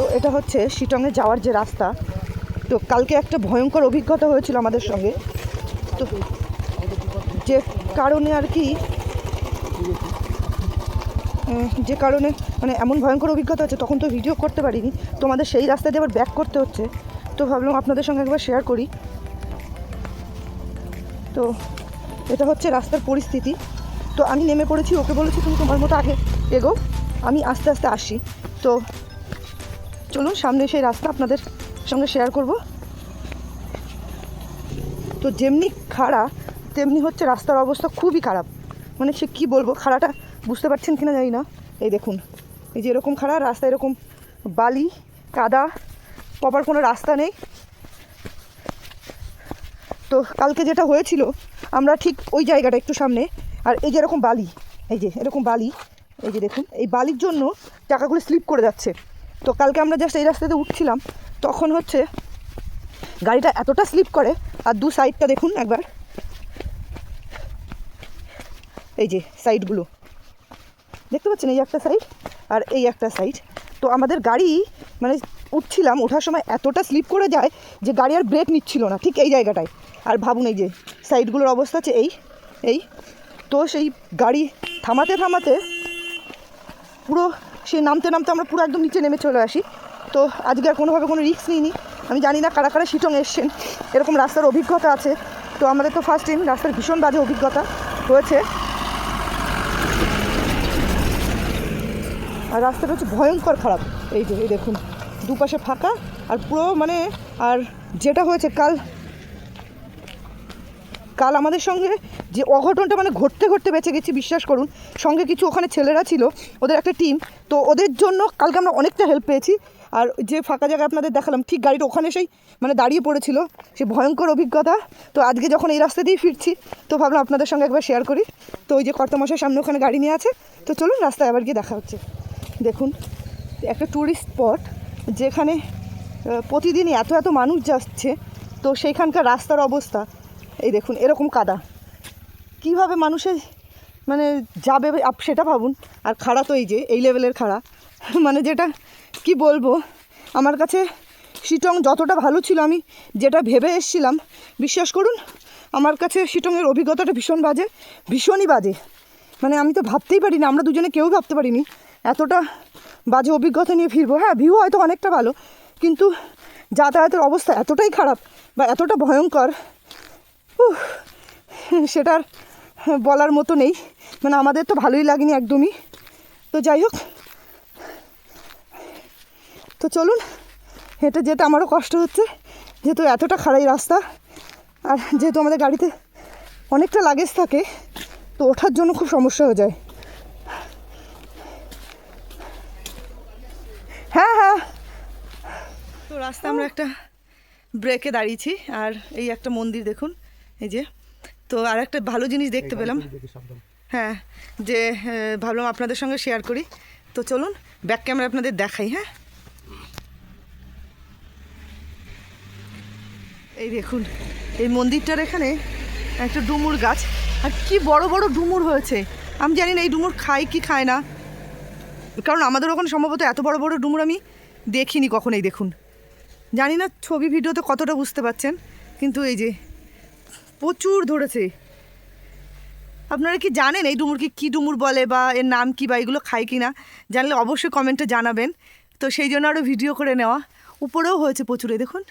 তো এটা হচ্ছে শিটংয়ে যাওয়ার যে রাস্তা। তো কালকে একটা ভয়ঙ্কর অভিজ্ঞতা হয়েছিল আমাদের সঙ্গে। তো যে কারণে আর কি যে কারণে মানে এমন ভয়ঙ্কর অভিজ্ঞতা আছে তখন তো ভিডিও করতে পারিনি। তো আমাদের সেই রাস্তা দিয়ে আবার ব্যাক করতে হচ্ছে। তো ভাবলাম আপনাদের সঙ্গে একবার শেয়ার করি। তো এটা হচ্ছে রাস্তার পরিস্থিতি। তো আমি নেমে পড়েছি, ওকে বলেছি, তুমি তোমার মতো আগে এগো। আমি আস্তে আস্তে আসি। তো চলুন, সামনে সেই রাস্তা আপনাদের সঙ্গে শেয়ার করব। তো যেমনি খাড়া, তেমনি হচ্ছে রাস্তার অবস্থা খুবই খারাপ। মানে সে কী বলব, খাড়াটা বুঝতে পারছেন কিনা জানি না। এই দেখুন, এই যে এরকম খাড়া, রাস্তা এরকম বালি, কাদা প্রপার কোনো রাস্তা নেই। তো কালকে যেটা হয়েছিল, আমরা ঠিক ওই জায়গাটা একটু সামনে, আর এই যে এরকম বালি, এই যে এরকম বালি, এই যে দেখুন, এই বালির জন্য টাকাগুলো স্লিপ করে যাচ্ছে। তো কালকে আমরা জাস্ট এই রাস্তাতে উঠছিলাম, তখন হচ্ছে গাড়িটা এতটা স্লিপ করে, আর দু সাইডটা দেখুন একবার। এই যে সাইডগুলো দেখতে পাচ্ছেন এই একটা সাইড আর এই একটা সাইড তো আমাদের গাড়ি মানে উঠছিলাম, ওঠার সময় এতটা স্লিপ করে যায় যে গাড়ি আর ব্রেক নিচ্ছিল না, ঠিক এই জায়গাটায়। আর ভাবুন এই যে সাইডগুলোর অবস্থা আছে এই এই। তো সেই গাড়ি থামাতে থামাতে পুরো সেই নামতে নামতে আমরা পুরো একদম নিচে নেমে চলে আসি। তো আজকে আর কোনোভাবে কোনো রিস্ক নিইনি। আমি জানি না কারা কারা শিটং এসছেন। এরকম রাস্তার অভিজ্ঞতা আছে। তো আমাদের তো ফার্স্ট টাইম রাস্তার ভীষণ বাজে অভিজ্ঞতা হয়েছে। আর রাস্তাটা হচ্ছে ভয়ঙ্কর খারাপ। এই যে, এই দেখুন, দুপাশে ফাঁকা আর পুরো মানে আর যেটা হয়েছে কাল কাল আমাদের সঙ্গে যে অঘটনটা মানে ঘটতে ঘটতে বেঁচে গেছি, বিশ্বাস করুন, সঙ্গে কিছু ওখানে ছেলেরা ছিল, ওদের একটা টিম তো ওদের জন্য কালকে আমরা অনেকটা হেল্প পেয়েছি। আর যে ফাঁকা জায়গা আপনাদের দেখালাম, ঠিক গাড়িটা ওখানে সেই মানে দাঁড়িয়ে পড়েছিল, সে ভয়ঙ্কর অভিজ্ঞতা। তো আজকে যখন এই রাস্তা দিয়েই ফিরছি, তো ভাবলাম আপনাদের সঙ্গে একবার শেয়ার করি। তো ওই যে কর্তামশাই সামনে ওখানে গাড়ি নিয়ে আছে, তো চলুন রাস্তায় আবার গিয়ে দেখা হচ্ছে। দেখুন, একটা ট্যুরিস্ট স্পট যেখানে প্রতিদিনই এত এত মানুষ যাচ্ছে, তো সেইখানকার রাস্তার অবস্থা। এই দেখুন, এরকম কাদা। কীভাবে মানুষের মানে যাবে সেটা ভাবুন। আর খাড়া তো এই যে, এই লেভেলের খাড়া। মানে যেটা, কি বলব? আমার কাছে শিটং যতটা ভালো ছিল, আমি যেটা ভেবে এসেছিলাম, বিশ্বাস করুন, আমার কাছে শিটংয়ের অভিজ্ঞতাটা ভীষণ বাজে, ভীষণই বাজে। মানে আমি তো ভাবতেই পারি না আমরা দুজনে কেউ ভাবতে পারিনি, এতটা বাজে অভিজ্ঞতা নিয়ে ফিরবো। হ্যাঁ ভিউ হয়তো অনেকটা ভালো, কিন্তু যাতায়াতের অবস্থা এতটাই খারাপ বা এতটা ভয়ঙ্কর সেটার বলার মতো নেই। মানে আমাদের তো ভালোই লাগেনি একদমই। তো যাই হোক। তো চলুন, হেঁটে যেতে আমারও কষ্ট হচ্ছে। যেহেতু এতটা খাড়াই রাস্তা, আর যেহেতু আমাদের গাড়িতে অনেকটা লাগেজ থাকে, তো ওঠার জন্য খুব সমস্যা হয়ে যায়। হ্যাঁ হ্যাঁ। তো রাস্তা আমরা একটা ব্রেকে দাঁড়িয়েছি, আর এই একটা মন্দির দেখুন। এই যে তো আর একটা ভালো জিনিস দেখতে পেলাম। হ্যাঁ যে ভাবলাম আপনাদের সঙ্গে শেয়ার করি। তো চলুন ব্যাক ক্যামেরা আপনাদের দেখাই হ্যাঁ? এই দেখুন এই মন্দিরটার এখানে একটা ডুমুর গাছ। আর কি বড় বড় ডুমুর হয়েছে। আমি জানি না এই ডুমুর খায় কি খায় না। কারণ আমাদের ওখানে সম্ভবত এত বড় বড় ডুমুর আমি দেখিনি কখনোই দেখুন। জানি না ছবি ভিডিওতে কতটা বুঝতে পারছেন কিন্তু এই যে প্রচুর ধরেছে। আপনারা কি জানেন এই ডুমুরকে কী ডুমুর বলে বা এর নাম কি বা এগুলো খায় কি না জানলে অবশ্যই কমেন্টে জানাবেন। তো সেই জন্য আরও ভিডিও করে নেওয়া। উপরেও হয়েছে প্রচুর দেখুন।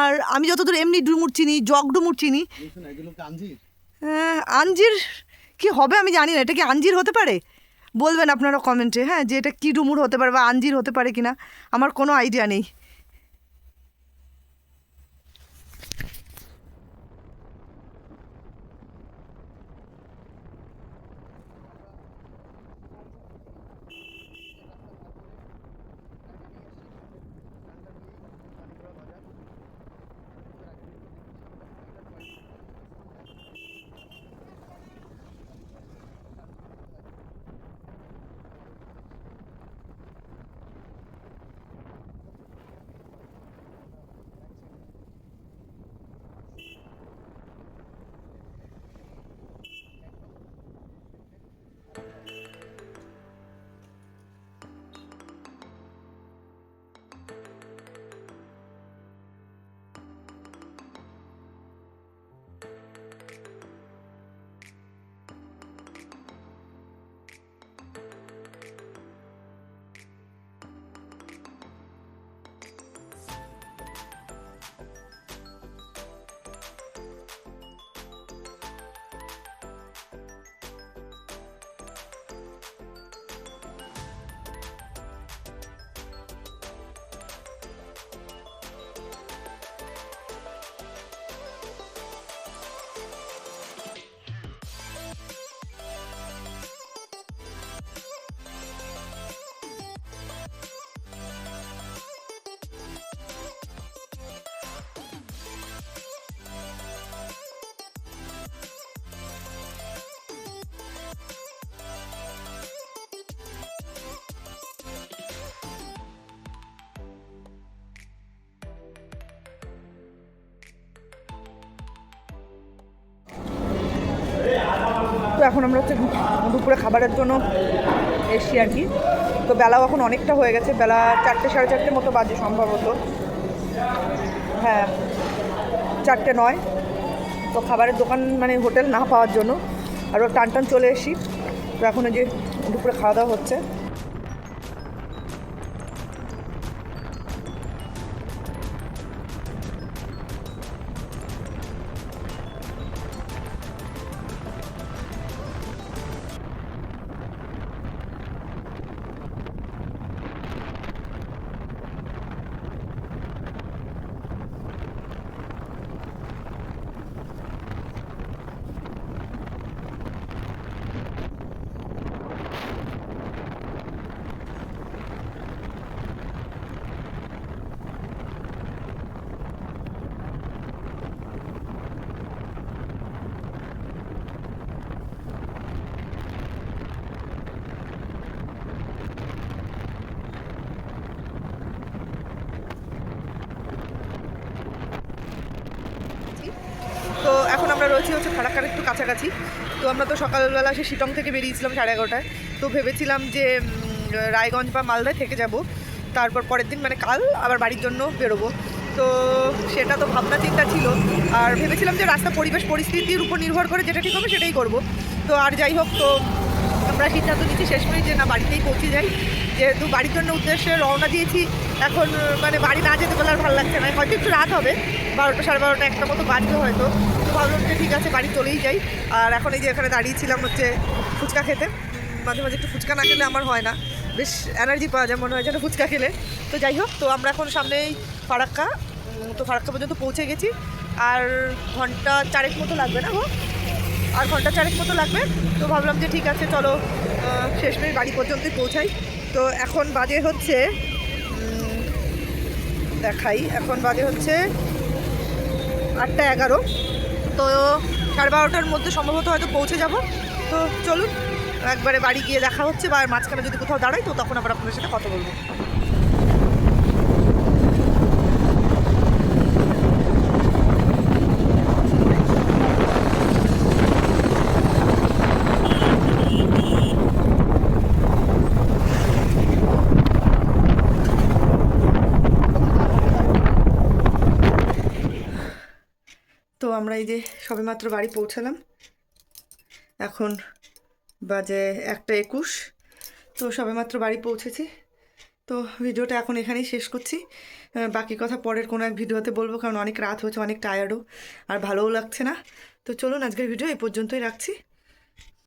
আর আমি যতদূর এমনি ডুমুর চিনি জগ ডুমুর চিনি। হ্যাঁ, আঞ্জির কি হবে আমি জানি না এটা কি আঞ্জির হতে পারে? বলবেন আপনারা কমেন্টে হ্যাঁ যে এটা কী ডুমুর হতে পারে বা আঞ্জির হতে পারে কিনা আমার কোনো আইডিয়া নেই। এখন আমরা হচ্ছে দুপুরে খাবারের জন্য এসছি আর কি। তো বেলাও এখন অনেকটা হয়ে গেছে, বেলা চারটে, সাড়ে চারটের মতো বাজে সম্ভবত। হ্যাঁ চারটে নয়। তো খাবারের দোকান মানে হোটেল না পাওয়ার জন্য। আরও টান টান চলে এসি তো এখন যে দুপুরে খাওয়া দাওয়া হচ্ছে। ফারাক্কার একটু কাছাকাছি। তো আমরা তো সকালবেলা সে শিটং থেকে বেরিয়েছিলাম সাড়ে এগারোটায়। তো ভেবেছিলাম যে রায়গঞ্জ বা মালদায় থেকে যাব। তারপর পরের দিন মানে কাল আবার বাড়ির জন্য বেরোবো। তো সেটা তো ভাবনা চিন্তা ছিল। আর ভেবেছিলাম যে রাস্তা পরিবেশ পরিস্থিতির উপর নির্ভর করে যেটা ঠিক হবে সেটাই করব। তো আর যাই হোক, তো আমরা সিদ্ধান্ত নিচ্ছি শেষ করি যে না, বাড়িতেই পৌঁছে যাই। যেহেতু বাড়ির জন্য উদ্দেশ্যে রওনা দিয়েছি, এখন মানে বাড়ি না যেতে পারলে আর ভালো লাগছে না। হয়তো একটু রাত হবে, বারোটা সাড়ে বারোটা একটা মতো বাজবে হয়তো। ভাবলাম যে ঠিক আছে, বাড়ি চলেই যাই। আর এখন এই যে এখানে দাঁড়িয়েছিলাম হচ্ছে ফুচকা খেতে, মাঝে মাঝে একটু ফুচকা না খেলে আমার হয় না। বেশ এনার্জি পাওয়া যায়, মনে হয় যেন ফুচকা খেলে। তো যাই হোক, তো আমরা এখন সামনেই ফারাক্কা তো ফারাক্কা পর্যন্ত পৌঁছে গেছি। আর ঘণ্টা চারেক মতো লাগবে না গো? আর ঘণ্টা চারেক মতো লাগবে? তো ভাবলাম যে ঠিক আছে, চলো শেষমেশ বাড়ি পর্যন্তই পৌঁছাই। তো এখন বাজে হচ্ছে দেখাই। এখন বাজে হচ্ছে আটটা এগারো। তো সাড়ে বারোটার মধ্যে সম্ভবত হয়তো পৌঁছে যাব। তো চলুন, একবারে বাড়ি গিয়ে দেখা হচ্ছে বা মাঝখানে যদি কোথাও দাঁড়াই তো তখন আবার আপনাদের সাথে কথা বলব। তো আমরা এই যে সবেমাত্র বাড়ি পৌঁছালাম। এখন বাজে একটা একুশ। তো সবেমাত্র বাড়ি পৌঁছেছি। তো ভিডিওটা এখন এখানেই শেষ করছি। বাকি কথা পরের কোনো এক ভিডিওতে বলব, কারণ অনেক রাত হয়েছে, অনেক টায়ার্ডও আর ভালোও লাগছে না। তো চলুন আজকের ভিডিও এই পর্যন্তই রাখছি।